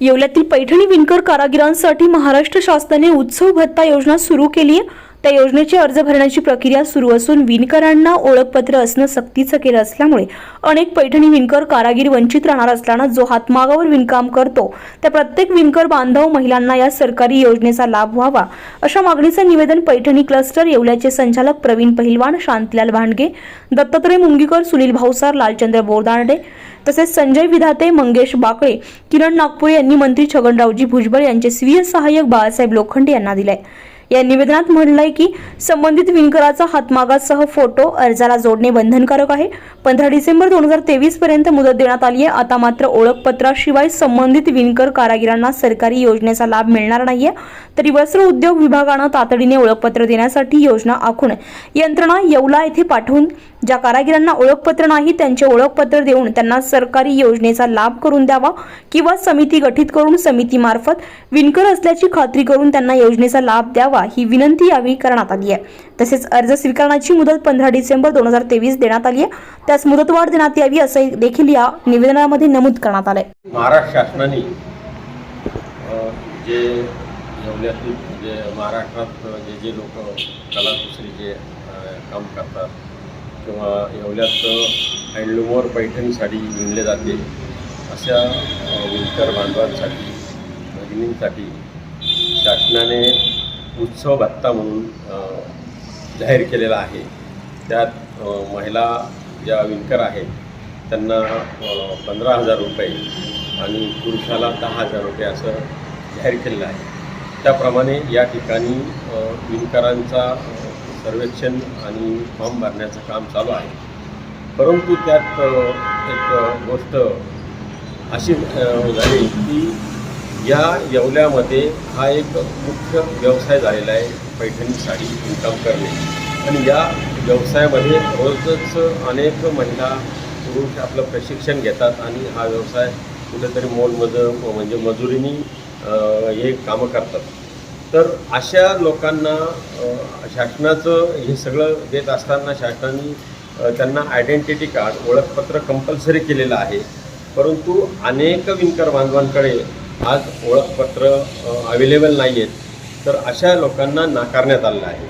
येवल्यातील पैठणी विणकर कारागिरांसाठी महाराष्ट्र शासनाने उत्सव भत्ता योजना सुरू केली आहे. त्या योजनेचे अर्ज भरण्याची प्रक्रिया सुरू असून विणकरांना ओळखपत्र असणं सक्तीचं केलं असल्यामुळे अनेक पैठणी विणकर कारागीर वंचित राहणार असल्यानं जो हातमागावर विणकाम करतो त्या प्रत्येक विणकर बांधव महिलांना या सरकारी योजनेचा लाभ व्हावा अशा मागणीचं निवेदन पैठणी क्लस्टर येवल्याचे संचालक प्रवीण पहिलवान शांतीलाल भांडगे दत्तात्रय मुंगीकर सुनील भाऊसार लालचंद्र बोरदांडे तसेच संजय विधाते मंगेश बाकळे किरण नागपुरे यांनी मंत्री छगनरावजी भुजबळ यांचे स्वीय सहाय्यक बाळासाहेब लोखंडे यांना दिले. या निवेदनात म्हटलंय की संबंधित विणकराचा हातमागासह फोटो अर्जाला जोडणे बंधनकारक आहे. पंधरा डिसेंबर दोन हजार तेवीस पर्यंत मुदत देण्यात आली आहे. आता मात्र ओळखपत्राशिवाय संबंधित विणकर कारागिरांना सरकारी योजनेचा लाभ मिळणार नाहीये. तरी वस्त्र उद्योग विभागानं तातडीने ओळखपत्र देण्यासाठी योजना आखून यंत्रणा येवला येथे पाठवून ज्या कारागिरांना ओळखपत्र नाही त्यांचे ओळखपत्र देऊन त्यांना सरकारी योजनेचा लाभ करून द्यावा किंवा समिती गठीत करून समितीमार्फत विणकर असल्याची खात्री करून त्यांना योजनेचा लाभ द्यावा. ही विनंती यावेळी करण्यात आली आहे. तसेच अर्ज स्वीकारण्याची मुदत पंधरा डिसेंबर दोन हजार तेवीस देण्यात आली आहे. त्यास मुदतवाढ देण्यात यावी असं देखील या निवेदनामध्ये नमूद करण्यात आलंय. महाराष्ट्र शासनाने जे येवल्यातील जे महाराष्ट्रात जे जे लोक कलाकुसरी जे काम करतात किंवा येवल्यात हँडलूमवर पैठणी साडी विणले जाते अशा विणकर बांधवांसाठी भगिनींसाठी शासनाने उत्सव भत्ता म्हणून जाहीर केलेला आहे. त्यात महिला ज्या विणकर आहेत त्यांना पंधरा हजार रुपये आणि पुरुषाला दहा हजार रुपये असं जाहीर केलेलं आहे. त्याप्रमाणे या ठिकाणी विणकरांचा सर्वेक्षण आणि फॉर्म भरण्याचं काम चालू आहे. परंतु त्यात एक गोष्ट अशी झाली की या येवल्यामध्ये हा एक मुख्य व्यवसाय झालेला आहे पैठणी साडी करणे. आणि या व्यवसायामध्ये रोजच अनेक महिला पुरुष आपलं प्रशिक्षण घेतात आणि हा व्यवसाय कुठेतरी मोलमज म्हणजे मजुरीनी हे कामं करतात. तर अशा लोकांना शासनाचं हे सगळं देत असताना शासनाने त्यांना आयडेंटिटी कार्ड ओळखपत्र कंपल्सरी केलेलं आहे. परंतु अनेक विणकर बांधवांकडे आज ओळखपत्र अवेलेबल नाही आहेत तर अशा लोकांना नाकारण्यात आलेलं आहे.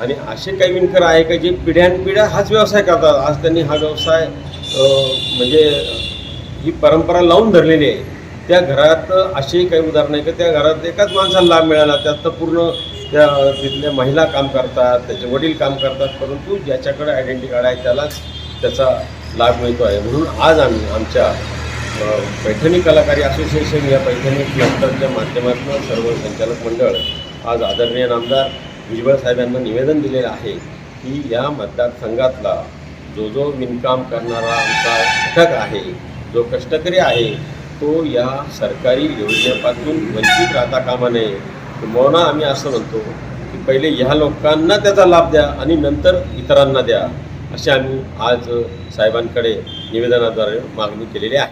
आणि असे काही विणकर आहे का जे पिढ्यानपिढ्या हाच व्यवसाय करतात. आज त्यांनी हा व्यवसाय म्हणजे ही परंपरा लावून धरलेली आहे. त्या घरात अशी काही उदाहरणं आहे की? त्या घरात एकाच माणसाला लाभ मिळाला. त्यात तर पूर्ण त्या तिथल्या महिला काम करतात त्याचे वडील काम करतात. परंतु ज्याच्याकडे आयडेंटिटी कार्ड आहे त्यालाच त्याचा लाभ मिळतो आहे. म्हणून आज आम्ही आमच्या पैठणी कलाकारी असोसिएशन या पैठणी क्लस्टरच्या माध्यमातून सर्व संचालक मंडळ आज आदरणीय नामदार भुजबळ साहेबांना निवेदन दिलेलं आहे की या मतदारसंघातला जो जो विणकाम करणारा आमचा घटक आहे जो कष्टकरी आहे तो या सरकारी योजनेपासून वंचित राहता कामा नये. किंवा आम्ही असं म्हणतो की पहिले ह्या लोकांना त्याचा लाभ द्या आणि नंतर इतरांना द्या अशी आम्ही आज साहेबांकडे निवेदनाद्वारे मागणी केलेली आहे.